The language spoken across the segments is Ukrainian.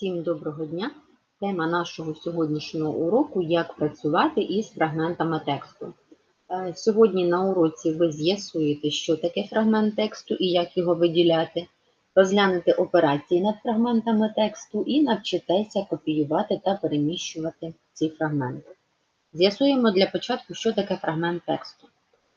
Всім доброго дня! Тема нашого сьогоднішнього уроку як працювати із фрагментами тексту. Е, Сьогодні на уроці ви з'ясуєте, що таке фрагмент тексту і як його виділяти, розглянете операції над фрагментами тексту і навчитеся копіювати та переміщувати ці фрагменти. З'ясуємо для початку, що таке фрагмент тексту.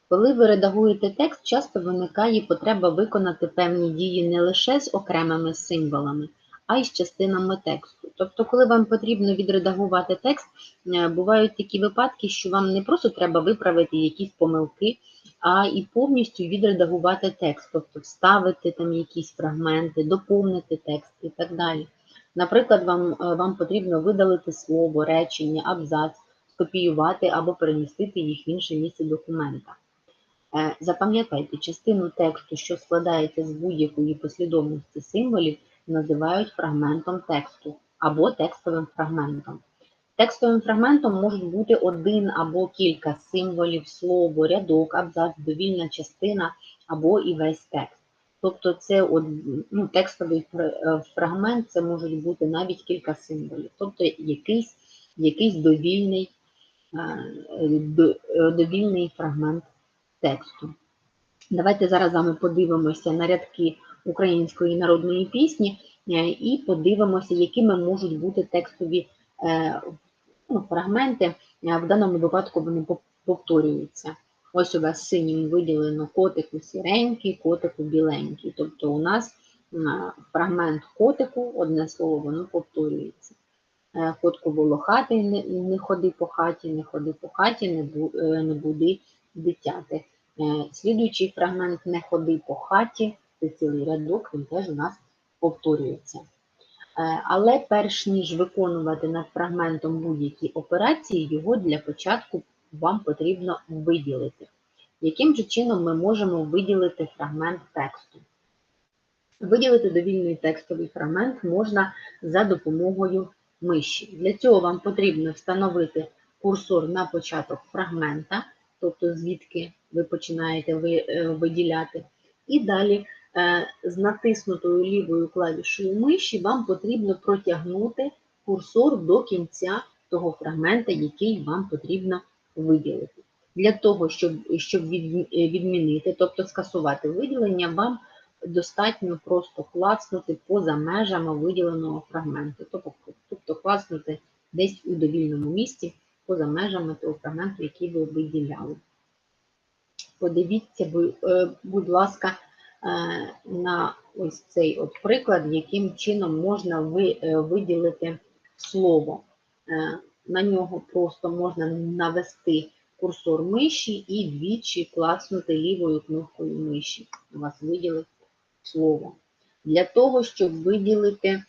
Коли ви редагуєте текст, часто виникає потреба виконати певні дії не лише з окремими символами, а й з частинами тексту. Тобто, коли вам потрібно відредагувати текст, е, бувають такі випадки, що вам не просто треба виправити якісь помилки, а і повністю відредагувати текст, тобто вставити там якісь фрагменти, доповнити текст і так далі. Наприклад, вам, е, вам потрібно видалити слово, речення, абзац, скопіювати або перемістити їх в інше місце документа. Е, Запам'ятайте, частину тексту, що складається з будь-якої послідовності символів, називають фрагментом тексту або текстовим фрагментом. Текстовим фрагментом можуть бути один або кілька символів, слово, рядок, абзац, довільна частина або і весь текст. Тобто це ну, текстовий е, фрагмент, це можуть бути навіть кілька символів, тобто якийсь, якийсь довільний, е, е, довільний фрагмент тексту. Давайте зараз з вами подивимося на рядки української народної пісні е, і подивимося, якими можуть бути текстові е, ну, фрагменти. Е, В даному випадку вони повторюються. Ось у вас синім виділено котику сіренький, котику біленький. Тобто у нас фрагмент котику, одне слово, воно повторюється. Котку волохатий, не, не ходи по хаті, не ходи по хаті, не, бу, не буди дитяти. Слідуючий фрагмент не ходи по хаті, це цілий рядок, він теж у нас повторюється. Е, Але перш ніж виконувати над фрагментом будь-які операції, його для початку вам потрібно виділити. Яким же чином ми можемо виділити фрагмент тексту? Виділити довільний текстовий фрагмент можна за допомогою миші. Для цього вам потрібно встановити курсор на початок фрагмента, тобто звідки ви починаєте е, виділяти. І далі з натиснутою лівою клавішою миші вам потрібно протягнути курсор до кінця того фрагмента, який вам потрібно виділити. Для того, щоб, щоб е, відмінити, тобто скасувати виділення, вам достатньо просто клацнути поза межами виділеного фрагменту, тобто, тобто клацнути десь у довільному місці поза межами того фрагменту, який ви виділяли. Подивіться, е, будь ласка, е, на ось цей от приклад, яким чином можна е, виділити слово. Е, На нього просто можна навести курсор миші і двічі клацнути лівою кнопкою миші. У вас виділить слово. Для того, щоб виділити е,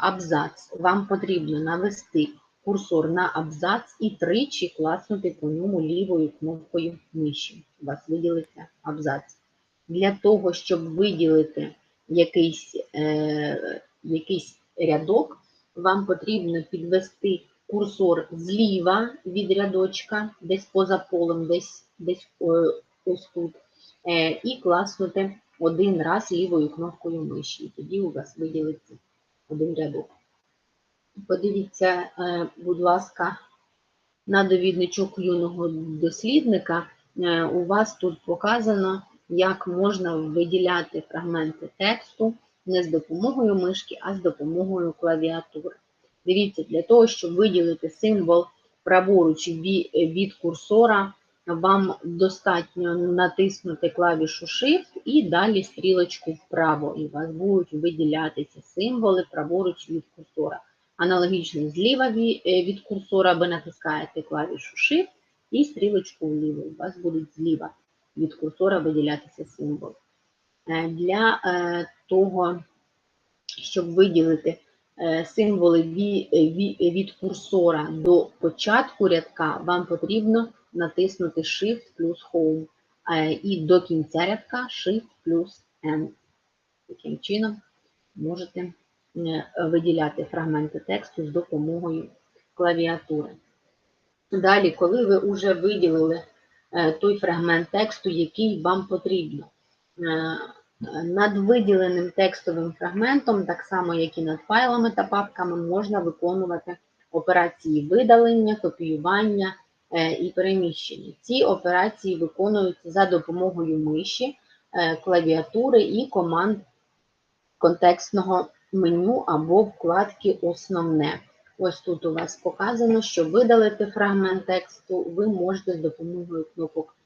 абзац, вам потрібно навести курсор на абзац і тричі класнути по ньому лівою кнопкою миші. У вас виділиться абзац. Для того, щоб виділити якийсь, е, якийсь рядок, вам потрібно підвести курсор зліва від рядочка, десь поза полем, десь, десь е, ось тут, е, і класнути один раз лівою кнопкою миші. І тоді у вас виділиться один рядок. Подивіться, е, будь ласка, на довідничок юного дослідника. Е, У вас тут показано, як можна виділяти фрагменти тексту не з допомогою мишки, а з допомогою клавіатури. Дивіться, для того, щоб виділити символ праворуч від курсора, вам достатньо натиснути клавішу Shift і далі стрілочку вправо, і у вас будуть виділятися символи праворуч від курсора. Аналогічно зліва е, від курсора ви натискаєте клавішу Shift і стрілочку вліво. У вас будуть зліва від курсора виділятися символи. Е, Для е, того, щоб виділити е, символи ві- ві- від курсора до початку рядка, вам потрібно натиснути Shift плюс Home. І до кінця рядка Shift плюс N. Таким чином можете виділяти фрагменти тексту з допомогою клавіатури. Далі, коли ви вже виділили той фрагмент тексту, який вам потрібно, е, Е, Над виділеним текстовим фрагментом, так само як і над файлами та папками, можна виконувати операції видалення, копіювання е, і переміщення. Ці операції виконуються за допомогою миші, е, клавіатури і команд контекстного меню або вкладки Основне. Ось тут у вас показано, що видалити фрагмент тексту ви можете з допомогою кнопок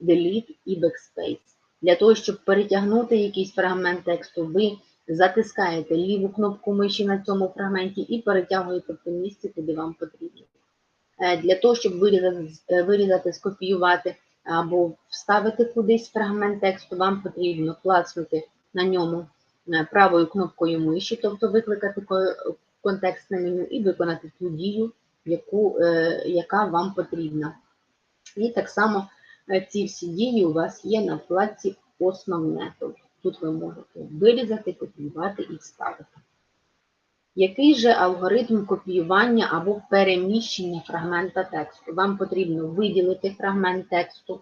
Delete і Backspace. Для того, щоб перетягнути якийсь фрагмент тексту, ви затискаєте ліву кнопку миші на цьому фрагменті і перетягуєте в те місце, куди вам потрібно. Е, Для того, щоб вирізати, е, вирізати, скопіювати або вставити кудись фрагмент тексту, вам потрібно клацнути на ньому е, правою кнопкою миші, тобто викликати контекстне меню і виконати ту дію, яку, е, яка вам потрібна. І так само е, ці всі дії у вас є на вкладці Основне. Тобто тут ви можете вирізати, копіювати і вставити. Який же алгоритм копіювання або переміщення фрагмента тексту? Вам потрібно виділити фрагмент тексту,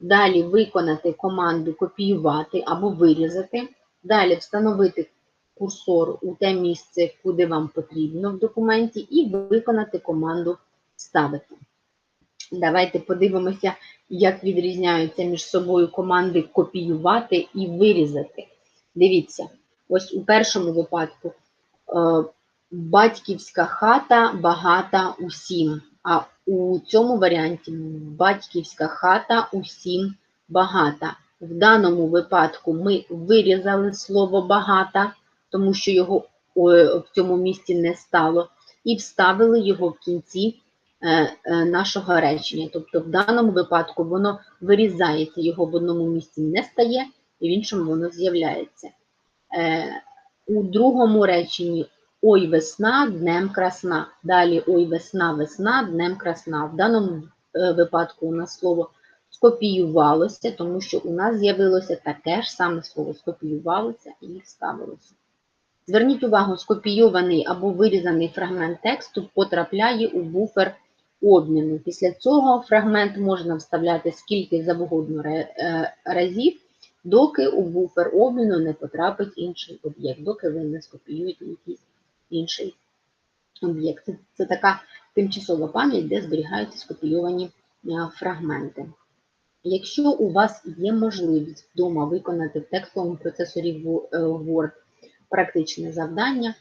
далі виконати команду копіювати або вирізати, далі встановити курсор у те місце, куди вам потрібно в документі, і виконати команду вставити. Давайте подивимося, як відрізняються між собою команди копіювати і вирізати. Дивіться, ось у першому випадку е, батьківська хата багата усім. А у цьому варіанті батьківська хата усім багата. В даному випадку ми вирізали слово багата, тому що його в цьому місці не стало, і вставили його в кінці е, е, нашого речення. Тобто в даному випадку воно вирізається, його в одному місці не стає, і в іншому воно з'являється. Е, У другому реченні Ой, весна, днем красна. Далі ой, весна, весна, днем красна. В даному випадку у нас слово скопіювалося, тому що у нас з'явилося таке ж саме слово скопіювалося і вставилося. Зверніть увагу, скопійований або вирізаний фрагмент тексту потрапляє у буфер обміну. Після цього фрагмент можна вставляти скільки завгодно е, разів, доки у буфер обміну не потрапить інший об'єкт, доки ви не скопіюєте якийсь інший об'єкт. Це, це така тимчасова пам'ять, де зберігаються скопійовані е, фрагменти. Якщо у вас є можливість вдома виконати в текстовому процесорі е, Word практичне завдання,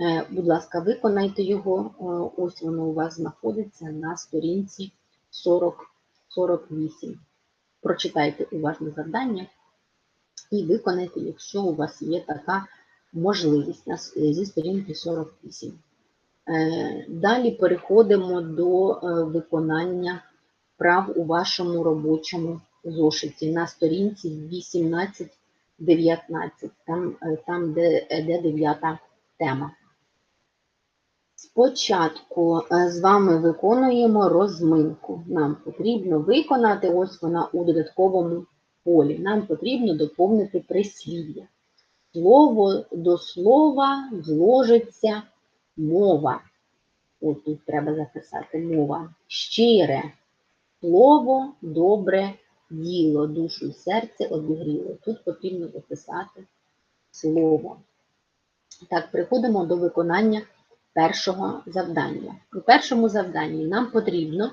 е, будь ласка, виконайте його. Е, Ось воно у вас знаходиться на сторінці 40, 48. Прочитайте уважне завдання і виконайте, якщо у вас є така можливість зі сторінки 48. Е, Далі переходимо до виконання прав у вашому робочому зошиті на сторінці 18-19, там, е, там де, де дев'ята тема. Спочатку е, з вами виконуємо розминку. Нам потрібно виконати, ось вона у додатковому полі. Нам потрібно доповнити прислів'я. Слово до слова зложиться мова. Ось тут треба записати мова. Щире слово, добре діло, душу і серце обігріло. Тут потрібно записати слово. Так, переходимо до виконання першого завдання. У першому завданні нам потрібно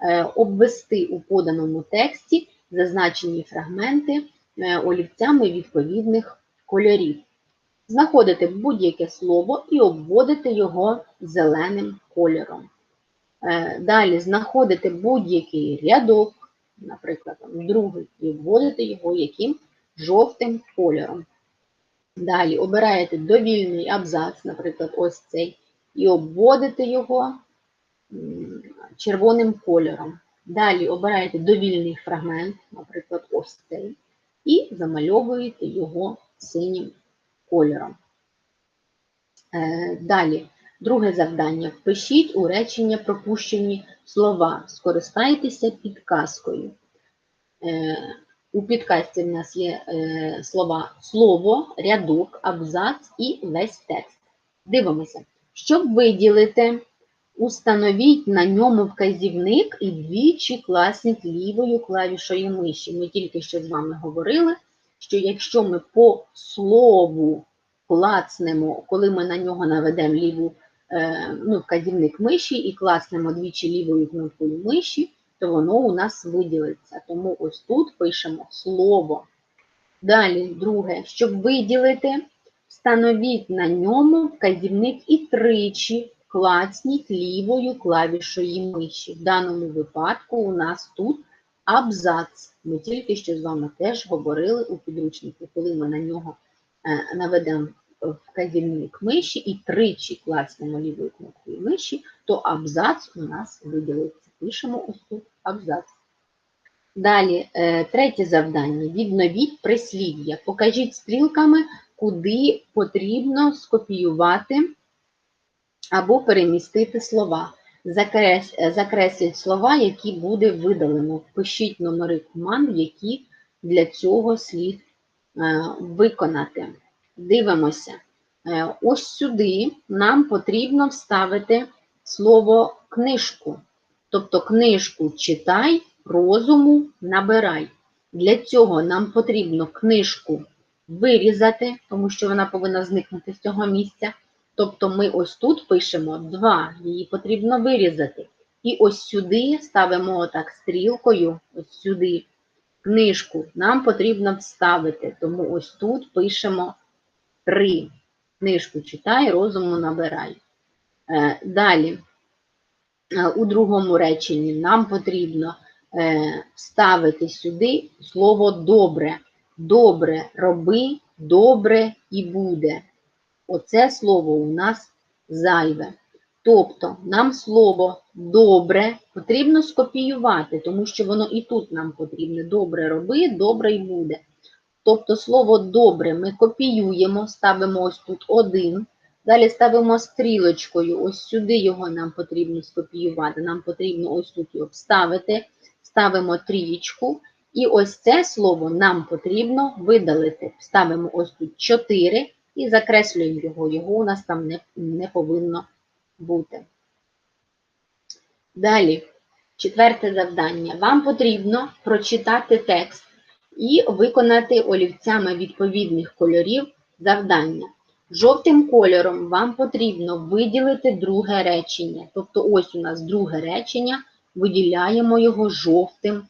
е, обвести у поданому тексті зазначені фрагменти е, олівцями відповідних кольорів. Знаходити будь-яке слово і обводити його зеленим кольором. Е, Далі знаходити будь-який рядок, наприклад, другий, і обводити його яким жовтим кольором. Далі обираєте довільний абзац, наприклад, ось цей, і обводите його червоним кольором. Далі обираєте довільний фрагмент, наприклад, ось цей, і замальовуєте його синім кольором. Е, Далі, друге завдання. Впишіть у речення пропущені слова. Скористайтеся підказкою. Е, У підказці в нас є е, слова слово, рядок, абзац і весь текст. Дивимося. Щоб виділити, установіть на ньому вказівник і двічі класніть лівою клавішою миші. Ми тільки що з вами говорили, що якщо ми по слову клацнемо, коли ми на нього наведемо ліву ну, вказівник миші і класнемо двічі лівою кнопкою миші, то воно у нас виділиться. Тому ось тут пишемо слово. Далі, друге, щоб виділити, встановіть на ньому вказівник і тричі клацніть лівою клавішою миші. В даному випадку у нас тут абзац. Ми тільки що з вами теж говорили у підручнику, коли ми на нього е, наведемо вказівник миші і тричі клацнемо лівою кнопкою миші, то абзац у нас виділиться. Пишемо ось тут абзац. Далі, е, третє завдання. Відновіть прислів'я. Покажіть стрілками, куди потрібно скопіювати або перемістити слова. Закрес, е, закресліть слова, які буде видалено. Впишіть номери команд, які для цього слід е, виконати. Дивимося. Е, ось сюди нам потрібно вставити слово книжку. Тобто книжку читай, розуму набирай. Для цього нам потрібно книжку вирізати, тому що вона повинна зникнути з цього місця. Тобто ми ось тут пишемо 2, її потрібно вирізати. І ось сюди ставимо отак стрілкою, ось сюди книжку нам потрібно вставити. Тому ось тут пишемо 3. Книжку читай, розуму набирай. Е, Далі, е, у другому реченні нам потрібно е, вставити сюди слово добре. Добре роби, добре і буде. Оце слово у нас зайве. Тобто нам слово добре потрібно скопіювати, тому що воно і тут нам потрібне. Добре роби, добре й буде. Тобто слово добре ми копіюємо, ставимо ось тут один. Далі ставимо стрілочкою, ось сюди його нам потрібно скопіювати. Нам потрібно ось тут його вставити, ставимо трієчку. І ось це слово нам потрібно видалити. Ставимо ось тут 4 і закреслюємо його. Його у нас там не, не повинно бути. Далі, четверте завдання. Вам потрібно прочитати текст і виконати олівцями відповідних кольорів завдання. Жовтим кольором вам потрібно виділити друге речення. Тобто, ось у нас друге речення, виділяємо його жовтим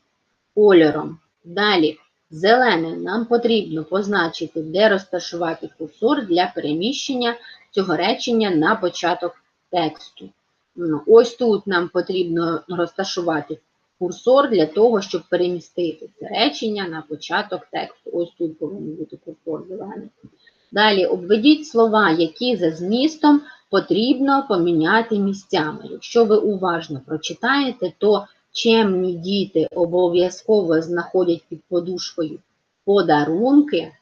кольором. Далі, зеленим нам потрібно позначити, де розташувати курсор для переміщення цього речення на початок тексту. Ну, Ось тут нам потрібно розташувати курсор для того, щоб перемістити це речення на початок тексту. Ось тут повинен бути курсор зелений. Далі обведіть слова, які за змістом потрібно поміняти місцями. Якщо ви уважно прочитаєте, то чемні діти обов'язково знаходять під подушкою подарунки,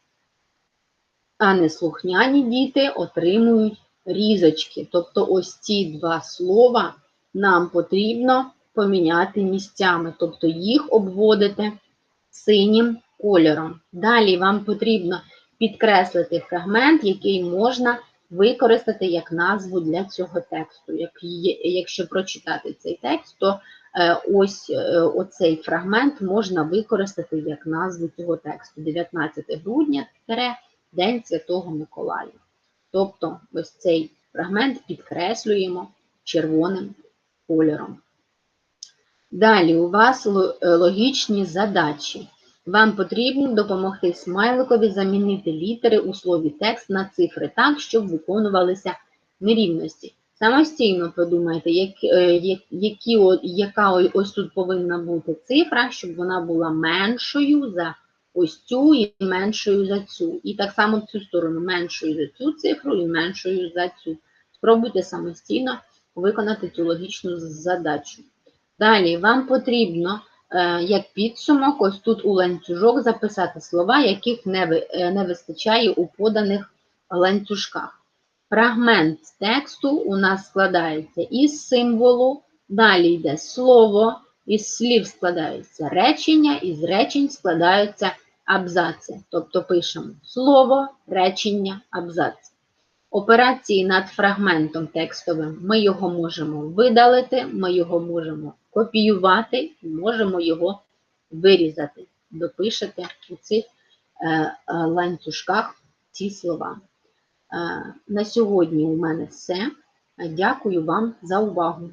а неслухняні діти отримують різочки. Тобто ось ці два слова нам потрібно поміняти місцями, тобто їх обводити синім кольором. Далі вам потрібно підкреслити фрагмент, який можна використати як назву для цього тексту. Як Якщо прочитати цей текст, то е, ось е, оцей фрагмент можна використати як назву цього тексту 19 грудня День Святого Миколая. Тобто ось цей фрагмент підкреслюємо червоним кольором. Далі у вас е, логічні задачі. Вам потрібно допомогти смайликові замінити літери у слові текст на цифри так, щоб виконувалися нерівності. Самостійно подумайте, як, е, які, яка ось тут повинна бути цифра, щоб вона була меншою за ось цю і меншою за цю. І так само цю сторону меншою за цю цифру і меншою за цю. Спробуйте самостійно виконати цю логічну задачу. Далі вам потрібно, е, як підсумок, ось тут у ланцюжок записати слова, яких не е, не вистачає у поданих ланцюжках. Фрагмент тексту у нас складається із символу, далі йде слово, із слів складаються речення, із речень складаються абзаци. Тобто пишемо слово, речення, абзац. Операції над фрагментом текстовим ми його можемо видалити, ми його можемо копіювати можемо його вирізати. Допишете у цих е, ланцюжках ці слова. Е, На сьогодні у мене все. Дякую вам за увагу.